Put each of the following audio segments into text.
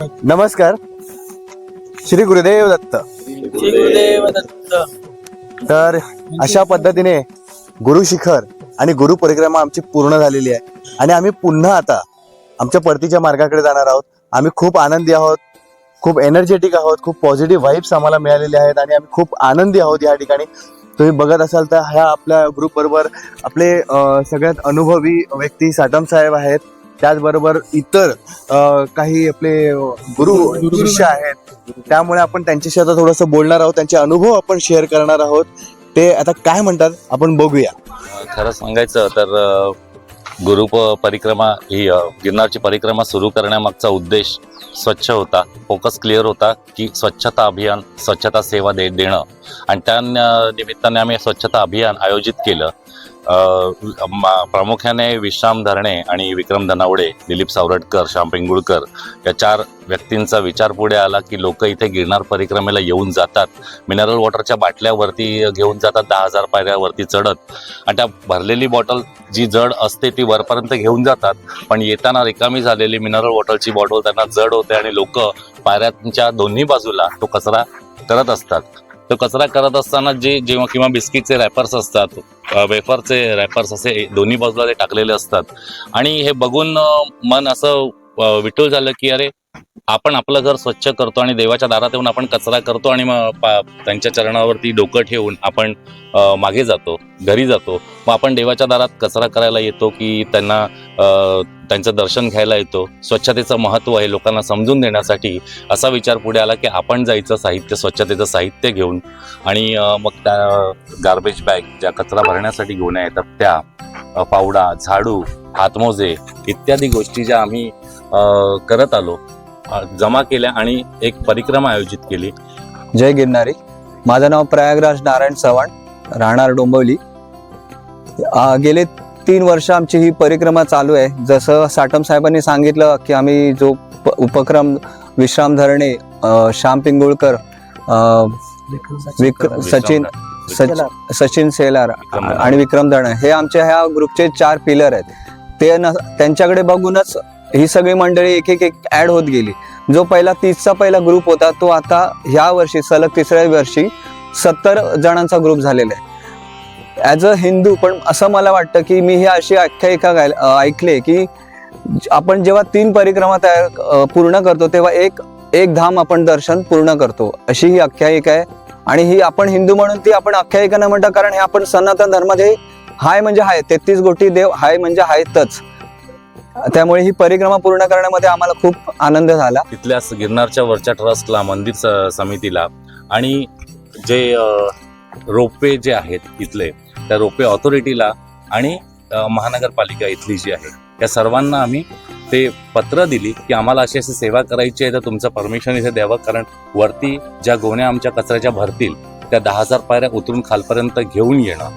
नमस्कार. श्री गुरुदेव दत्त. श्री गुरुदेव दत्त. तर अशा पद्धतीने गुरु शिखर आणि गुरु परिक्रमा आमची पूर्ण झालेली आहे. आणि आम्ही पुन्हा आता आमच्या परतीच्या मार्गाकडे जाणार आहोत. आम्ही खूप आनंदी आहोत. खूप एनर्जेटिक आहोत. खूप पॉझिटिव्ह व्हाईब्स आम्हाला मिळालेले आहेत आणि आम्ही खूप आनंदी आहोत या ठिकाणी. तुम्ही बघत असाल तर ह्या आपल्या ग्रुप बरोबर आपले सगळ्यात अनुभवी व्यक्ती साटम साहेब आहेत. त्याचबरोबर इतर काही आपले गुरु शिष्य आहेत. त्यामुळे आपण त्यांच्याशी आता थोडंसं बोलणार आहोत. त्यांचे अनुभव आपण शेअर करणार आहोत. ते आता काय म्हणतात आपण बघूया. खरं सांगायचं तर गुरु परिक्रमा ही गिरनारची परिक्रमा सुरू करण्यामागचा उद्देश स्वच्छ होता फोकस क्लिअर होता की स्वच्छता अभियान स्वच्छता सेवा दे देणं. आणि त्या निमित्ताने आम्ही स्वच्छता अभियान आयोजित केलं. प्रामुख्याने विश्राम धरणे आणि विक्रम धनावडे दिलीप सावरटकर श्याम पिंगुळकर या चार व्यक्तींचा विचार पुढे आला की लोक इथे गिरणार परिक्रमेला येऊन जातात. मिनरल वॉटरच्या बाटल्यावरती घेऊन जातात दहा हजार पायऱ्यावरती चढत. आणि त्या भरलेली बॉटल जी जड असते ती वरपर्यंत घेऊन जातात. पण येताना रिकामी झालेली मिनरल वॉटरची बॉटल त्यांना जड होते आणि लोक पायऱ्यांच्या दोन्ही बाजूला तो कचरा करत असतात. तो कचरा करत असताना जे जेव्हा किंवा बिस्किटचे रॅपर्स असतात वेफरचे रॅपर्स असे दोन्ही बाजूला ते टाकलेले असतात. आणि हे बघून मन असं अ, झालं की अरे आपण आपलं घर स्वच्छ करतो आणि देवाच्या दारात येऊन आपण कचरा करतो आणि मग पा- त्यांच्या चरणावरती डोकं ठेवून आपण मागे जातो घरी जातो. मग आपण देवाच्या दारात कचरा करायला येतो की त्यांना त्यांचं दर्शन घ्यायला येतो. स्वच्छतेचं महत्त्व आहे लोकांना समजून देण्यासाठी. असा विचार पुढे आला की आपण जायचं साहित्य स्वच्छतेचं साहित्य घेऊन आणि मग त्या गार्बेज बॅग ज्या कचरा भरण्यासाठी घेऊन येतात त्या फावडा पावडा झाडू हातमोजे इत्यादी गोष्टी ज्या आम्ही करत आलो जमा केल्या आणि एक परिक्रमा आयोजित केली. जय गिरनारी. माझं नाव प्रयागराज नारायण चव्हाण राहणार डोंबिवली. गेले तीन वर्ष आमची ही परिक्रमा चालू आहे. जसं साटम साहेबांनी सांगितलं की आम्ही जो प- उपक्रम विश्राम धरणे श्याम पिंगुळकर विक्र सचिन सच सचिन सेलार. आणि विक्रम धरण. हे आमच्या ह्या ग्रुपचे चार पिलर आहेत. ते न त्यांच्याकडे बघूनच ही सगळी मंडळी एक एक एक ऍड होत गेली. जो पहिला तीसचा पहिला ग्रुप होता तो आता ह्या वर्षी सलग तिसऱ्या वर्षी सत्तर जणांचा ग्रुप झालेला आहे. ॲज अ हिंदू पण असं मला वाटतं की मी ही अशी आख्यायिका गाय- की आपण जेव्हा तीन परिक्रमा तयार पूर्ण करतो तेव्हा एक एक धाम आपण दर्शन पूर्ण करतो. अशी ही आख्यायिका आहे. आणि ही आपण हिंदू म्हणून ती आपण आख्यायिका न म्हणता कारण हे आपण सनातन धर्माचे हाय म्हणजे हाय तेहतीस गोटी देव हाय म्हणजे हायतच. त्यामुळे ही परिक्रमा पूर्ण करण्यामध्ये आम्हाला खूप आनंद झाला. तिथल्या गिरनारच्या वरच्या ट्रस्टला मंदिर स- समितीला आणि जे रोपे रोपवे जे आहेत इथले त्या रोपवे ऑथॉरिटीला आणि महानगरपालिका इथली जी आहे त्या सर्वांना आम्ही ते पत्र दिली की आम्हाला अशी अशी सेवा करायची आहे तर तुमचं परमिशन इथे द्यावं. कारण वरती ज्या गोण्या आमच्या कचऱ्याच्या भरतील त्या दहा हजार पायऱ्या उतरून खालपर्यंत घेऊन येणं.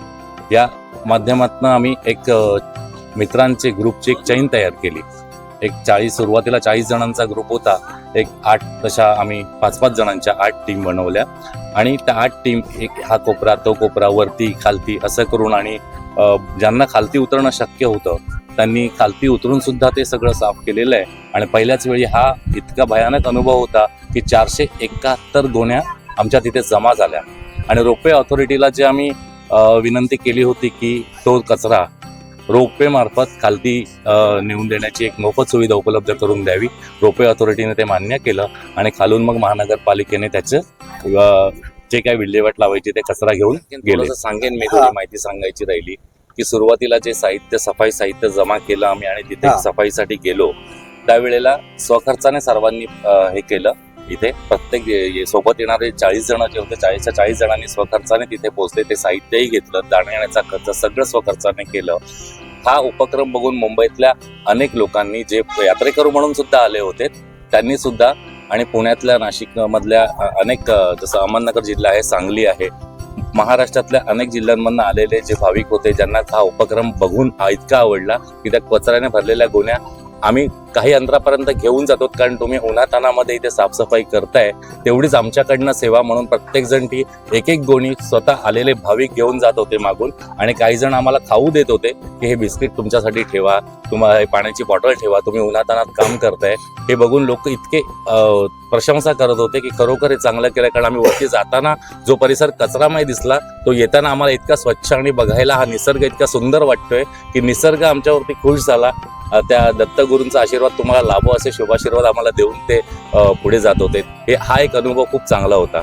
या माध्यमातून आम्ही एक मित्रांचे ग्रुपची एक चैन तयार केली. एक चाळीस सुरुवातीला चाळीस जणांचा ग्रुप होता. एक आठ तशा आम्ही पाच पाच जणांच्या आठ टीम बनवल्या. आणि त्या आठ टीम एक हा कोपरा तो कोपरा वरती खालती असं करून आणि ज्यांना खालती उतरणं शक्य होतं त्यांनी खालती उतरून सुद्धा ते सगळं साफ केलेलं आहे. आणि पहिल्याच वेळी हा इतका भयानक अनुभव होता की चारशे एकाहत्तर गोण्या आमच्या तिथे जमा झाल्या. आणि रोपवे ऑथॉरिटीला जे आम्ही विनंती केली होती की तो कचरा रोपवे मार्फत खालती नेऊन देण्याची एक मोफत सुविधा उपलब्ध करून द्यावी. रोपवे ऑथॉरिटीने ते मान्य केलं आणि खालून मग महानगरपालिकेने त्याचं जे काय विल्हेवाट लावायची ते कचरा घेऊन गेले. सांगेन मी थोडी माहिती सांगायची राहिली की सुरुवातीला जे साहित्य सफाई साहित्य जमा केलं आम्ही आणि तिथे. सफाईसाठी गेलो त्यावेळेला स्वखर्चाने सर्वांनी हे केलं. इथे प्रत्येक ये- सोबत येणारे चाळीस जण जे होते चाळीसच्या चाळीस जणांनी स्वखर्चाने तिथे पोहोचले ते साहित्यही घेतलं जाण्या येण्याचा खर्च सगळं स्वखर्चाने केलं. हा उपक्रम बघून मुंबईतल्या अनेक लोकांनी जे यात्रेकरू म्हणून सुद्धा आले होते त्यांनी सुद्धा आणि पुण्यातल्या नाशिक मधल्या अनेक जसं अहमदनगर जिल्हा आहे सांगली आहे महाराष्ट्रातल्या अनेक जिल्ह्यांमधून आलेले जे भाविक होते ज्यांना हा उपक्रम बघून इतका आवडला की त्या कचऱ्याने भरलेल्या गोण्या आम्ही काही अंतरापर्यंत घेऊन जातो कारण तुम्ही उन्हातानामध्ये इथे साफसफाई करताय तेवढीच आमच्याकडनं सेवा म्हणून प्रत्येकजण ती एक एक गोणी स्वतः आलेले भाविक घेऊन जात होते मागून आणि काही जण आम्हाला खाऊ देत होते की हे बिस्किट तुमच्यासाठी ठेवा तुम्हाला हे पाण्याची बॉटल ठेवा तुम्ही उन्हातानात काम करताय. हे बघून लोक इतके प्रशंसा करत होते की खरोखर हे चांगलं केलं कारण आम्ही वरती जाताना जो परिसर कचरामय दिसला तो येताना आम्हाला इतका स्वच्छ आणि बघायला हा निसर्ग इतका सुंदर वाटतोय की निसर्ग आमच्यावरती खुश झाला. त्या दत्तगुरूंचा आशीर्वाद तुम्हाला लाभो असे शुभाशीर्वाद आम्हाला देऊन ते पुढे जात होते. हे हा एक अनुभव खूप चांगला होता.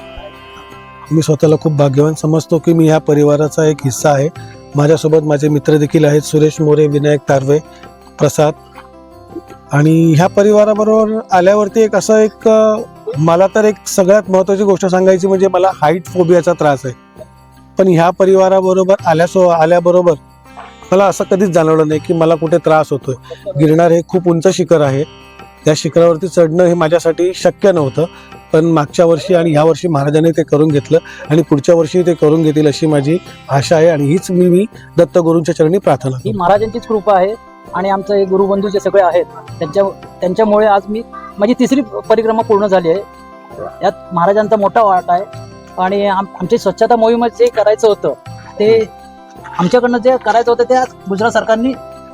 मी स्वतःला खूप भाग्यवान समजतो की मी ह्या परिवाराचा एक हिस्सा आहे. माझ्यासोबत माझे मित्र देखील आहेत सुरेश मोरे विनायक तारवे प्रसाद. आणि ह्या परिवाराबरोबर आल्यावरती एक असं एक मला तर एक सगळ्यात महत्त्वाची गोष्ट सांगायची म्हणजे मला हाईट फोबियाचा त्रास आहे. पण ह्या परिवाराबरोबर आल्यासो आल्याबरोबर मला असं कधीच जाणवलं नाही की मला कुठे त्रास होतोय. गिरणार हे खूप उंच शिखर आहे. त्या शिखरावरती चढणं हे माझ्यासाठी शक्य नव्हतं. पण मागच्या वर्षी आणि ह्या वर्षी महाराजांनी ते करून घेतलं आणि पुढच्या वर्षी ते करून घेतील अशी माझी आशा आहे आणि हीच मी मी दत्तगुरूंच्या चरणी प्रार्थना ही महाराजांचीच कृपा आहे आणि आमचं हे गुरुबंधू जे सगळे आहेत त्यांच्या त्यांच्यामुळे आज मी माझी तिसरी परिक्रमा पूर्ण झाली आहे. यात महाराजांचा मोठा वाटा आहे आणि आम आमची स्वच्छता मोहिमेत जे करायचं होतं ते आमच्याकडनं जे करायचं होतं ते आज गुजरात सरकारने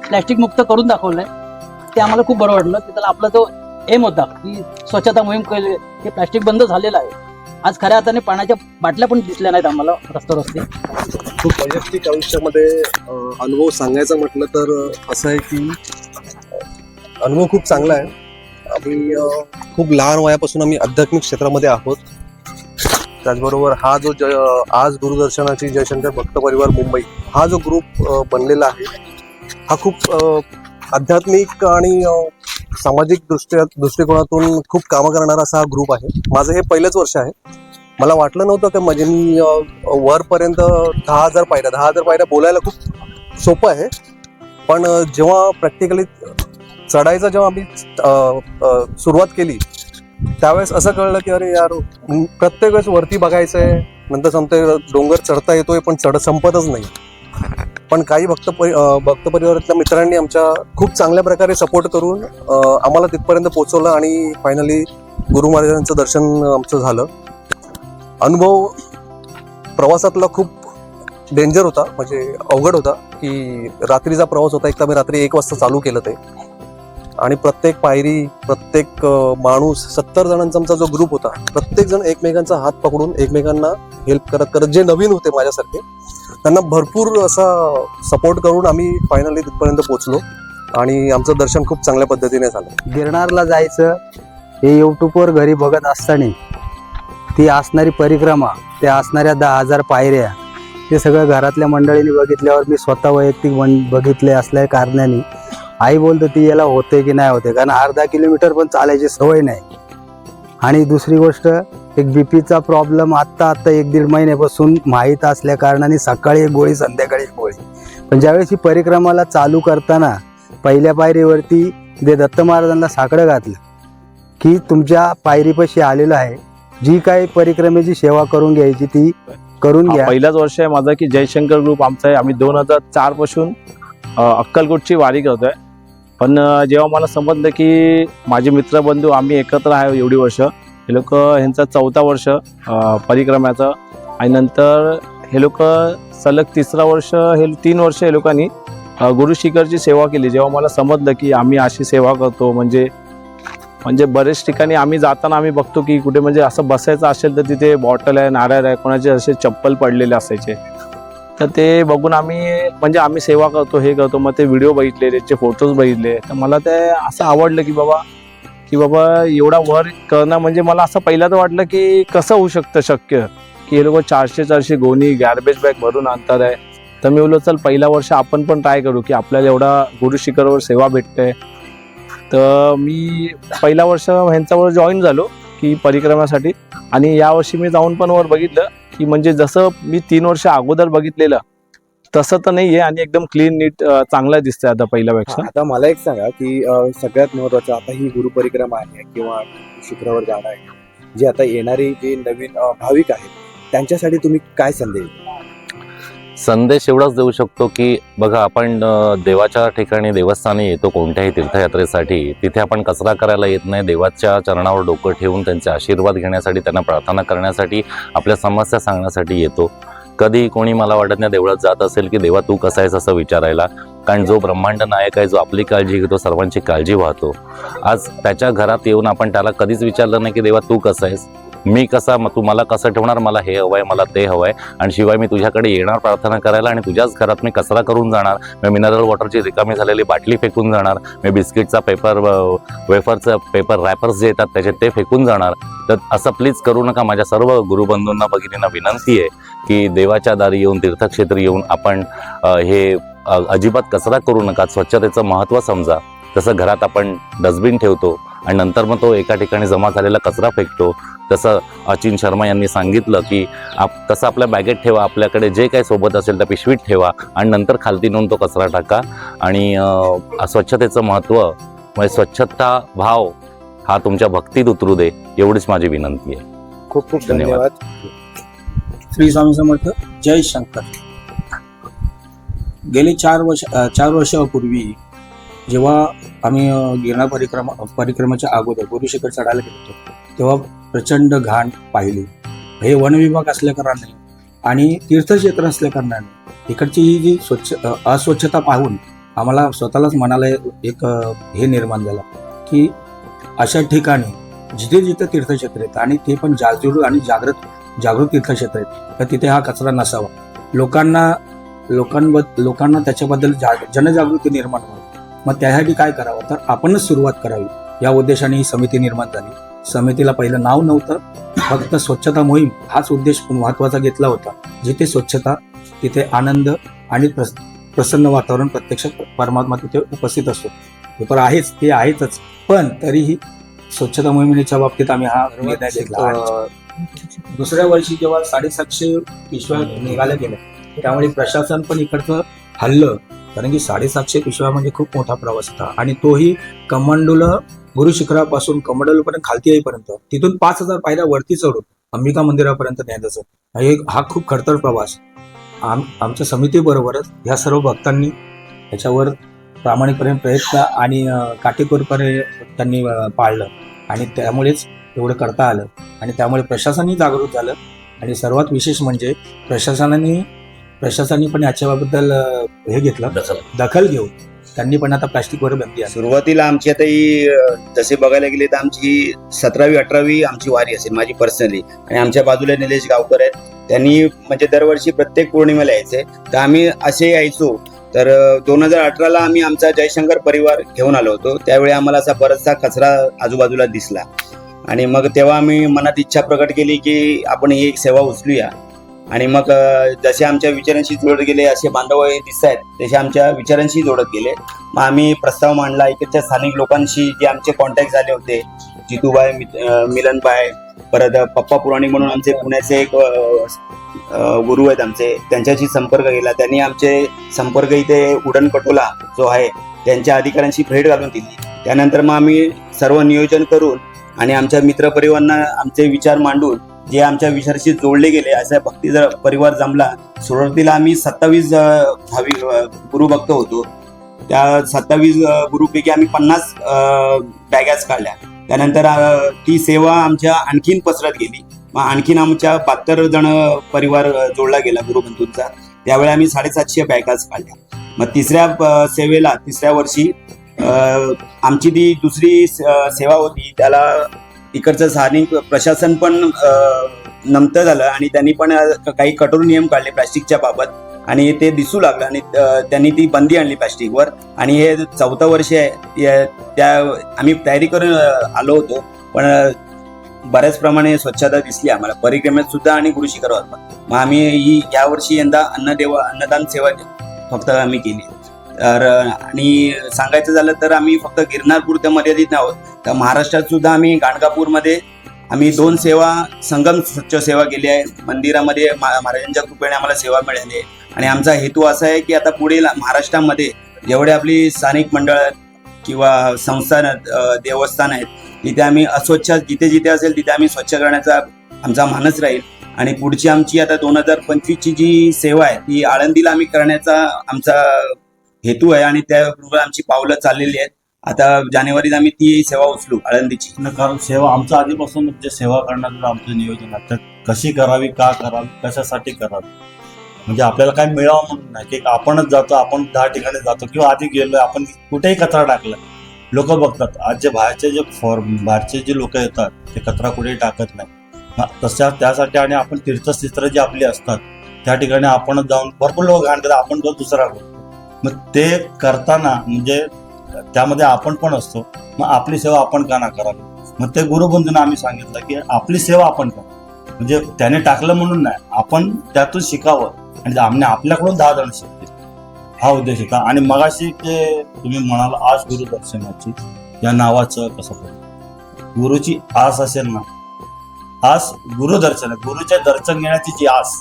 प्लॅस्टिक मुक्त करून दाखवलं आहे ते आम्हाला खूप बरं वाटलं. की त्याला आपला जो एम होता की स्वच्छता मोहीम केली हे प्लॅस्टिक बंद झालेलं आहे. आज खऱ्या अर्थाने पाण्याच्या बाटल्या पण दिसल्या नाहीत आम्हाला रस्ता रस्ते. खूप वैयक्तिक आयुष्यामध्ये अनुभव सांगायचा म्हटलं तर असं आहे की अनुभव खूप चांगला आहे. आम्ही खूप लहान वयापासून आम्ही आध्यात्मिक क्षेत्रामध्ये आहोत. त्याचबरोबर हा जो ज आज दूरदर्शनाची जयशंकर भक्त परिवार मुंबई हा जो ग्रुप बनलेला आहे हा खूप आध्यात्मिक आणि सामाजिक दृष्ट्या दृष्टिकोनातून खूप कामं करणारा असा हा ग्रुप आहे. माझं हे पहिलंच वर्ष आहे. मला वाटलं नव्हतं की म्हणजे मी वरपर्यंत दहा हजार पायऱ्या दहा हजार पायऱ्या बोलायला खूप सोपं आहे. पण जेव्हा प्रॅक्टिकली चढायचं जेव्हा आम्ही सुरुवात केली त्यावेळेस असं कळलं की अरे यार प्रत्येक वेळेस वरती बघायचं आहे. नंतर समते डोंगर चढता येतोय पण चढ संपतच नाही. पण काही भक्त परि भक्त परिवारातल्या मित्रांनी आमच्या खूप चांगल्या प्रकारे सपोर्ट करून आम्हाला तिथपर्यंत पोहोचवलं आणि फायनली गुरु महाराजांचं दर्शन आमचं झालं. अनुभव प्रवासातला खूप डेंजर होता म्हणजे अवघड होता की रात्रीचा प्रवास होता. एकदा मी रात्री एक वाजता चालू केलं ते. आणि प्रत्येक पायरी प्रत्येक माणूस सत्तर जणांचा आमचा जो ग्रुप होता प्रत्येक जण एकमेकांचा हात पकडून एकमेकांना हेल्प करत करत जे नवीन होते माझ्यासारखे त्यांना भरपूर असा सपोर्ट करून आम्ही फायनली तिथपर्यंत पोहोचलो. आणि आमचं दर्शन खूप चांगल्या पद्धतीने झालं. गिरनारला जायचं हे यूट्यूबवर घरी बघत असताना ती असणारी परिक्रमा त्या असणाऱ्या दहा हजार पायऱ्या ते सगळं घरातल्या मंडळींनी बघितल्यावर मी स्वतः वैयक्तिक बन बघितले असल्या कारणाने आई बोलतो ती याला होते की नाही होते? कारण अर्धा किलोमीटर पण चालायची सवय नाही. आणि दुसरी गोष्ट एक बीपीचा प्रॉब्लेम आत्ता आत्ता एक दीड महिन्यापासून माहीत असल्या कारणाने सकाळी एक गोळी संध्याकाळी एक गोळी. पण ज्यावेळेस ही परिक्रमाला चालू करताना पहिल्या पायरीवरती जे दत्त महाराजांना साकडं घातलं की तुमच्या पायरीपाशी आलेलं आहे जी काही परिक्रमेची सेवा करून घ्यायची ती करून घ्या. पहिलाच वर्ष आहे माझा की जयशंकर ग्रुप आमचा आहे. आम्ही दोन हजार चारपासून अक्कलकोटची वारी करतोय. पण जेव्हा मला समजलं की माझे मित्रबंधू आम्ही एकत्र आहे एवढी वर्ष हे लोक ह्यांचा चौथा वर्ष परिक्रमाचं आणि नंतर हे लोक सलग तिसरा वर्ष हे तीन वर्ष हे लोकांनी गुरु शिखरची सेवा केली. जेव्हा मला समजलं की आम्ही अशी सेवा करतो म्हणजे म्हणजे बरेच ठिकाणी आम्ही जाताना आम्ही बघतो की कुठे म्हणजे असं बसायचं असेल तर तिथे बॉटल आहे नारळ आहे कोणाचे असे चप्पल पडलेले असायचे. तर ते बघून आम्ही म्हणजे आम्ही सेवा करतो हे करतो मग ते व्हिडिओ बघितले त्याचे फोटोज बघितले. तर मला ते असं आवडलं की बाबा की बाबा एवढा वर करणं म्हणजे मला असं पहिल्यांदा वाटलं की कसं होऊ शकतं शक्य? की हे लोक चारशे चारशे गोणी गॅर्बेज बॅग भरून आणतात आहे. तर मी बोललो चल पहिला वर्ष आपण पण ट्राय करू की आपल्याला एवढा गुरु शिखरवर सेवा भेटते. तर मी पहिला वर्ष ह्यांच्यावर जॉईन झालो की परिक्रमासाठी. आणि यावर्षी मी जाऊन पण वर बघितलं. की म्हणजे जसं मी तीन वर्ष अगोदर बघितलेलं तसं तर नाही आहे आणि एकदम क्लीन नीट चांगलं दिसतंय आता पहिल्यापेक्षा. आता मला एक सांगा की सगळ्यात महत्वाचं आता ही गुरुपरिक्रमा आहे किंवा शुक्रवार जाणं आहे जे आता येणारी जे नवीन भाविक आहेत त्यांच्यासाठी तुम्ही काय संदेश संदेश एवढाच देऊ शकतो की बघा आपण देवाच्या ठिकाणी देवस्थानी येतो कोणत्याही तीर्थयात्रेसाठी तिथे आपण कचरा करायला येत नाही. देवाच्या चरणावर डोकं ठेवून त्यांचे आशीर्वाद घेण्यासाठी त्यांना प्रार्थना करण्यासाठी आपल्या समस्या सांगण्यासाठी येतो. कधी कोणी मला वाटत नाही देवळात जात असेल की देवा तू कसा आहेस? असं विचारायला. कारण जो ब्रह्मांड नायक आहे जो आपली काळजी घेतो सर्वांची काळजी वाहतो. आज त्याच्या घरात येऊन आपण त्याला कधीच विचारलं नाही की देवा तू कसा आहेस? मी कसा मग तू मला कसं ठेवणार? मला हे हवं आहे मला ते हवं आहे आणि शिवाय मी तुझ्याकडे येणार प्रार्थना करायला आणि तुझ्याच घरात मी कचरा करून जाणार. मी मिनरल वॉटरची रिकामी झालेली बाटली फेकून जाणार. मी बिस्किटचा पेपर वेफरचं पेपर रॅपर्स जे येतात त्याचे ते फेकून जाणार. तर असं प्लीज करू नका. माझ्या सर्व गुरुबंधूंना भगिनींना विनंती आहे की देवाच्या दारी येऊन तीर्थक्षेत्री येऊन आपण हे अजिबात कचरा करू नका. स्वच्छतेचं महत्त्व समजा. तसं घरात आपण डस्टबिन ठेवतो आणि नंतर मग तो एका ठिकाणी जमा झालेला कचरा फेकतो. तसं अचिन शर्मा यांनी सांगितलं की आप तसं आपल्या बॅगेत ठेवा आपल्याकडे जे काही सोबत असेल त्या पिशवीत ठेवा आणि नंतर खालती नेऊन तो कचरा टाका. आणि अ, स्वच्छतेचं महत्त्व म्हणजे स्वच्छता भाव हा तुमच्या भक्तीत उतरू दे एवढीच माझी विनंती आहे. खूप खूप धन्यवाद. श्री स्वामी समर्थ जय शंकर. गेले चार वर्ष चार वर्षापूर्वी जेव्हा आम्ही गिरणा परिक्रमा परिक्रमाच्या अगोदर गुरुशिखर चढायला गेलो होतो तेव्हा प्रचंड घाण पाहिली. हे वन विभाग आणि तीर्थक्षेत्र असल्याकारणाने इकडची ही जी स्वच्छ अस्वच्छता पाहून आम्हाला स्वतःलाच मनाला एक हे निर्माण झालं की अशा ठिकाणी जिथे जिथे तीर्थक्षेत्र आहेत आणि ते पण जागरूक आणि जागृत जागृत तीर्थक्षेत्र आहेत तर तिथे हा कचरा नसावा. लोकांना लोकांब लोकांना त्याच्याबद्दल जा जनजागृती निर्माण व्हावी. मग त्यासाठी काय करावं? तर आपणच सुरुवात करावी. या उद्देशाने ही समिती निर्माण झाली. समितीला पहिलं नाव नव्हतं. फक्त स्वच्छता मोहीम हाच उद्देश महत्त्वाचा घेतला होता. जिथे स्वच्छता तिथे आनंद आणि प्रस- प्रसन्न वातावरण प्रत्यक्ष परमात्मा तिथे उपस्थित असतो. ते तर आहेच ते आहेतच. पण तरीही स्वच्छता मोहिमेच्या बाबतीत आम्ही हा निर्णय घेतला दुसऱ्या वर्षी जेव्हा साडेसातशे पिशव्या निघाल्या गेल्या त्यामुळे प्रशासन पण इकडचं हल्लं. कारण की साडेसातशे पिशव्या म्हणजे खूप मोठा प्रवास होता आणि तोही कमांडोला गुरु शिखरापासून कमंडोलपर्यंत खालती येईपर्यंत तिथून पाच हजार पायऱ्या वरती चढून अंबिका मंदिरापर्यंत न्यायचं. हे हा खूप खडतर प्रवास. आम आमच्या समितीबरोबरच ह्या सर्व भक्तांनी याच्यावर प्रामाणिकपणे प्रयत्न आणि काटेकोरपणे त्यांनी पाळलं. आणि त्यामुळेच एवढं करता आलं. आणि त्यामुळे प्रशासनही जागरूक झालं. आणि सर्वात विशेष म्हणजे प्रशासनाने प्रशासनाने पण याच्याबद्दल हे घेतलं. दखल घेऊन. त्यांनी पण आता प्लास्टिकवर बंदी आहे सुरुवातीला आमची आता ही जसे बघायला गेले तर आमची सतरावी अठरावी आमची वारी असेल माझी पर्सनली आणि आमच्या बाजूला निलेश गावकर आहेत. त्यांनी म्हणजे दरवर्षी प्रत्येक पौर्णिमेला यायचे. तर आम्ही असे यायचो. तर दोन हजार अठराला आम्ही आमचा जयशंकर परिवार घेऊन आलो होतो. त्यावेळी आम्हाला असा बराचसा कचरा आजूबाजूला दिसला. आणि मग तेव्हा आम्ही मनात इच्छा प्रकट केली की आपण ही एक सेवा उचलूया. आणि मग जसे आमच्या विचारांशी जोडत गेले असे बांधव हे दिसत आहेत तसे आमच्या विचारांशी जोडत गेले. मग आम्ही प्रस्ताव मांडला इकडच्या स्थानिक लोकांशी जे आमचे कॉन्टॅक्ट झाले होते जितूबाई मिलनबाई परत पप्पा पुराणी म्हणून आमचे पुण्याचे एक गुरु आहेत आमचे त्यांच्याशी संपर्क केला. त्यांनी आमचे संपर्क इथे उडण कटोला जो आहे त्यांच्या अधिकाऱ्यांशी भेट घालून दिली. त्यानंतर मग आम्ही सर्व नियोजन करून आणि आमच्या मित्रपरिवारांना आमचे विचार मांडून जे आमच्या विचाराशी जोडले गेले असा भक्ती जर परिवार जमला सुरुवातीला आम्ही सत्तावीस भावी गुरु भक्त होतो. त्या सत्तावीस गुरुपैकी आम्ही पन्नास बॅगॅज काढल्या. त्यानंतर ती सेवा आमच्या आणखीन पसरत गेली. मग आणखीन आमच्या बहात्तर जण परिवार जोडला गेला गुरुबंधूंचा. त्यावेळी आम्ही साडेसातशे बॅगाज काढल्या. मग तिसऱ्या सेवेला तिसऱ्या वर्षी आमची ती दुसरी सेवा होती. त्याला इकडचं स्थानिक प्रशासन पण नमतं झालं आणि त्यांनी पण काही कठोर नियम काढले प्लॅस्टिकच्या बाबत. आणि ते दिसू लागलं आणि त्यांनी ती बंदी आणली प्लॅस्टिकवर. आणि हे चौथं वर्ष आहे त्या आम्ही तयारी करून आलो होतो. पण बऱ्याच प्रमाणे स्वच्छता दिसली आम्हाला. परिक्रमेत सुद्धा आणि गुरुशिखरवर पण. मग आम्ही ही यावर्षी यंदा अन्नदेव अन्नदान सेवा फक्त आम्ही केली. तर आणि सांगायचं झालं तर आम्ही फक्त गिरनारपूर मर्यादित नाही आहोत. तर महाराष्ट्रात सुद्धा आम्ही गाणगापूरमध्ये आम्ही दोन सेवा संगम स्वच्छ सेवा केली आहे. मंदिरामध्ये महाराजांच्या कृपेने आम्हाला सेवा मिळाली आहे. आणि आमचा हेतू असा आहे की आता पुढे महाराष्ट्रामध्ये जेवढे आपली स्थानिक मंडळ किंवा संस्थान देवस्थान आहेत तिथे आम्ही अस्वच्छ जिथे जिथे असेल तिथे आम्ही स्वच्छ करण्याचा आमचा मानस राहील. आणि पुढची आमची आता दोन हजार पंचवीसची जी सेवा आहे ती आळंदीला आम्ही करण्याचा आमचा हेतू आहे आणि त्याबरोबर आमची पावलं चाललेली आहेत. आता जानेवारीत आम्ही ती सेवा उचलू आळंदीची. कारण सेवा आमचं आधीपासून जे सेवा करण्याचं आमचं नियोजन आहे. तर कशी करावी का करावी कशासाठी करावी? म्हणजे आपल्याला काय मिळावं म्हणून नाही की आपणच जातो आपण दहा ठिकाणी जातो किंवा आधी गेलो आपण कुठेही कचरा टाकला लोक बघतात. आज जे बाहेरचे जे फॉर बाहेरचे जे लोक येतात ते कचरा कुठेही टाकत नाही. तशा त्यासाठी आणि आपण तीर्थक्षेत्र जे आपली असतात त्या ठिकाणी आपणच जाऊन भरपूर लोक घाण करतात आपण जाऊ दुसरा करतो मग ते करताना म्हणजे त्यामध्ये आपण पण असतो. मग आपली सेवा आपण का ना करावी मग ते गुरुबंधूंना आम्ही सांगितलं की आपली सेवा आपण करा. म्हणजे त्याने टाकलं म्हणून नाही आपण त्यातून शिकावं आणि आम्ही आपल्याकडून दहा जण शिकतील. हा उद्देश होता. आणि मगाशी ते तुम्ही म्हणाल आज गुरुदर्शनाची या नावाचं कसं पडतं गुरुची आस असेल ना? आस गुरुदर्शन आहे. गुरुचे दर्शन घेण्याची जी आस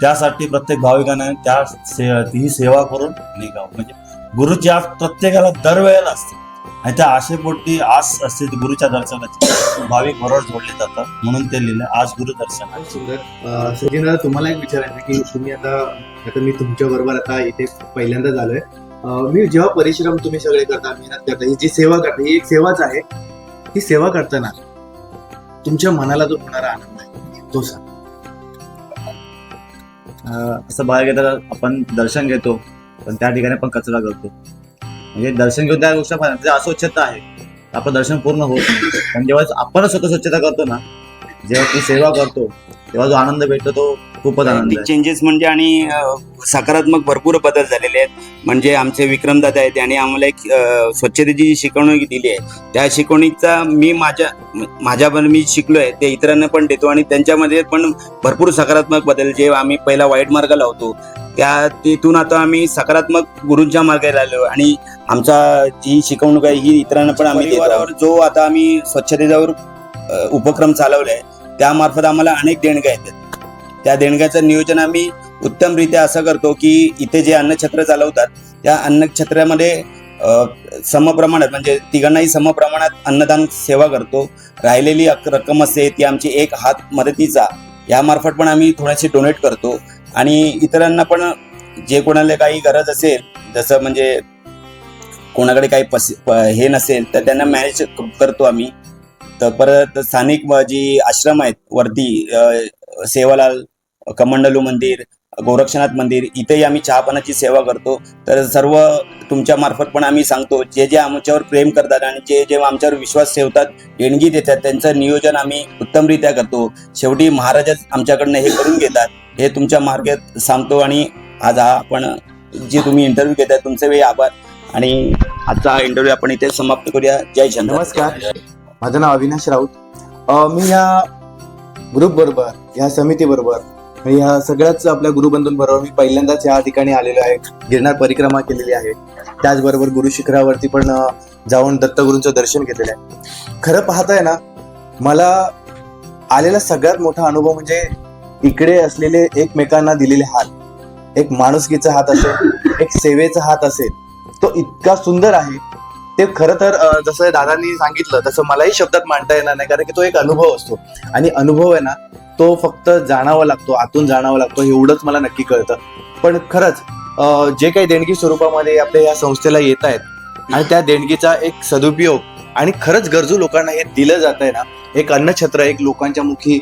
त्यासाठी प्रत्येक भाविकाने त्या से ही सेवा करून निघावं. म्हणजे गुरुची आस प्रत्येकाला दरवेळेला असते. आणि त्या आशेपोटी आस असते गुरुच्या दर्शनाची. भाविक बरोबर जोडले जातात. म्हणून ते लिहिलं आज गुरु दर्शन. सुंदर. सचिन दादा तुम्हाला एक विचारायचं की तुम्ही आता आता मी तुमच्या बरोबर आता इथे पहिल्यांदा झालोय. मी जेव्हा परिश्रम तुम्ही सगळे करता मेहनत करता ही जी सेवा करता ही एक सेवाच आहे. ही सेवा करताना तुमच्या मनाला जो होणारा आनंद आहे तो सांग. असं बाहेर गेलं तर आपण दर्शन घेतो पण त्या ठिकाणी पण कचरा करतो. म्हणजे दर्शन घेऊन त्या गोष्टी म्हणजे अस्वच्छता आहे. आपलं दर्शन पूर्ण होत नाही. पण जेव्हा आपण स्वतः स्वच्छता करतो ना जेव्हा ती सेवा करतो तेव्हा जो आनंद भेटतो तो खूपच आनंद आहे. चेंजेस म्हणजे आणि अ, सकारात्मक भरपूर बदल झालेले आहेत. म्हणजे आमचे विक्रमदादा आहेत त्यांनी आम्हाला एक अ, स्वच्छतेची जी शिकवणूक दिली आहे त्या शिकवणीचा मी माझ्या माझ्या पण मी शिकलोय ते इतरांना पण देतो आणि त्यांच्यामध्ये पण भरपूर सकारात्मक बदल जे आम्ही पहिला वाईट मार्ग लावतो त्या तिथून आता आम्ही सकारात्मक गुरूंच्या मार्गाला आलो आणि आमचा जी शिकवणूक आहे ही इतरांना पण आम्ही परिवारावर जो आता आम्ही स्वच्छतेवर अ, उपक्रम चालवलाय त्यामार्फत आम्हाला अनेक देणग्या येतात. त्या देणग्याचं नियोजन आम्ही उत्तमरित्या असं करतो की इथे जे अन्नछत्र चालवतात त्या अन्नछत्रामध्ये समप्रमाणात म्हणजे तिघांनाही समप्रमाणात अन्नदान सेवा करतो. राहिलेली अक- रक्कम असते ती आमची एक हात मदतीचा यामार्फत पण आम्ही थोडेसे डोनेट करतो. आणि इतरांना पण जे कोणाला काही गरज असेल जसं म्हणजे कोणाकडे काही पस हे नसेल तर त्यांना मॅनेज करतो आम्ही. तर परत स्थानिक जी आश्रम आहेत वरती सेवालाल कमंडलू मंदिर गोरक्षनाथ मंदिर इथेही आम्ही चहापानाची सेवा करतो. तर सर्व तुमच्या मार्फत पण आम्ही सांगतो जे जे आमच्यावर प्रेम करतात आणि जे जे आमच्यावर विश्वास ठेवतात देणगी देतात त्यांचं नियोजन आम्ही उत्तमरित्या करतो. शेवटी महाराजच आमच्याकडनं हे करून घेतात हे तुमच्या मार्गात सांगतो आणि आज हा आपण जे तुम्ही इंटरव्ह्यू घेताय तुमचे वेळी आभार. आणि आजचा इंटरव्ह्यू आपण इथे समाप्त करूया. जय शंकर नमस्कार. माझं नाव अविनाश राऊत. मी या ग्रुप बरोबर या समिती बरोबर. म्हणजे ह्या सगळ्याच आपल्या गुरुबंधूंबरोबर मी पहिल्यांदाच या ठिकाणी आलेलो आहे. गिरणार परिक्रमा केलेली आहे. त्याचबरोबर गुरु शिखरावरती पण जाऊन दत्तगुरूंचं दर्शन घेतलेलं आहे. खरं पाहताय ना मला आलेला सगळ्यात मोठा अनुभव म्हणजे इकडे असलेले एकमेकांना दिलेले हात. एक माणुसकीचा हात असेल एक सेवेचा हात असेल तो इतका सुंदर आहे. ते खरं तर जसं दादांनी सांगितलं तसं मलाही शब्दात मांडता येणार नाही कारण की तो एक अनुभव असतो. आणि अनुभव आहे ना तो फक्त जाणावा लागतो आतून जाणावा लागतो एवढंच मला नक्की कळतं. पण खरंच जे काही देणगी स्वरूपामध्ये आपल्या या संस्थेला येत आहेत आणि त्या देणगीचा एक सदुपयोग आणि खरंच गरजू लोकांना हे दिलं जात आहे ना एक अन्नछत्र एक लोकांच्या मुखी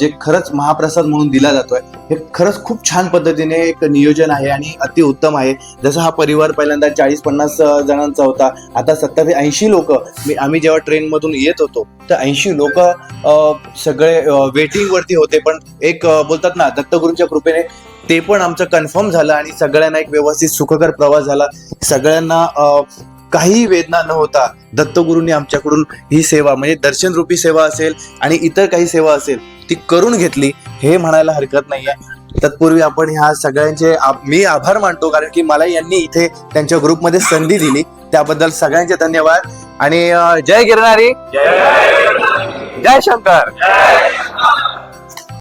जे खरंच महाप्रसाद म्हणून दिला जातोय. हे खरंच खूप छान पद्धतीने एक नियोजन आहे आणि अति उत्तम आहे. जसं हा परिवार पहिल्यांदा चाळीस पन्नास जणांचा होता आता सत्तर ते ऐंशी लोक मी आम्ही जेव्हा ट्रेनमधून येत होतो तर ऐंशी लोक सगळे वेटिंगवरती होते पण एक बोलतात ना दत्तगुरूंच्या कृपेने ते पण आमचं कन्फर्म झालं आणि सगळ्यांना एक व्यवस्थित सुखकर प्रवास झाला. सगळ्यांना काहीही काही वेदना न होता दत्तगुरूंनी आमच्याकडून ही सेवा म्हणजे दर्शन रूपी सेवा असेल आणि इतर काही सेवा असेल ती करून घेतली हे म्हणायला हरकत नाहीये. तत्पूर्वी आपण ह्या सगळ्यांचे मी आभार मानतो कारण की मला यांनी इथे त्यांच्या ग्रुपमध्ये संधी दिली. त्याबद्दल सगळ्यांचे धन्यवाद. आणि जय गिरणारी जय शंकर.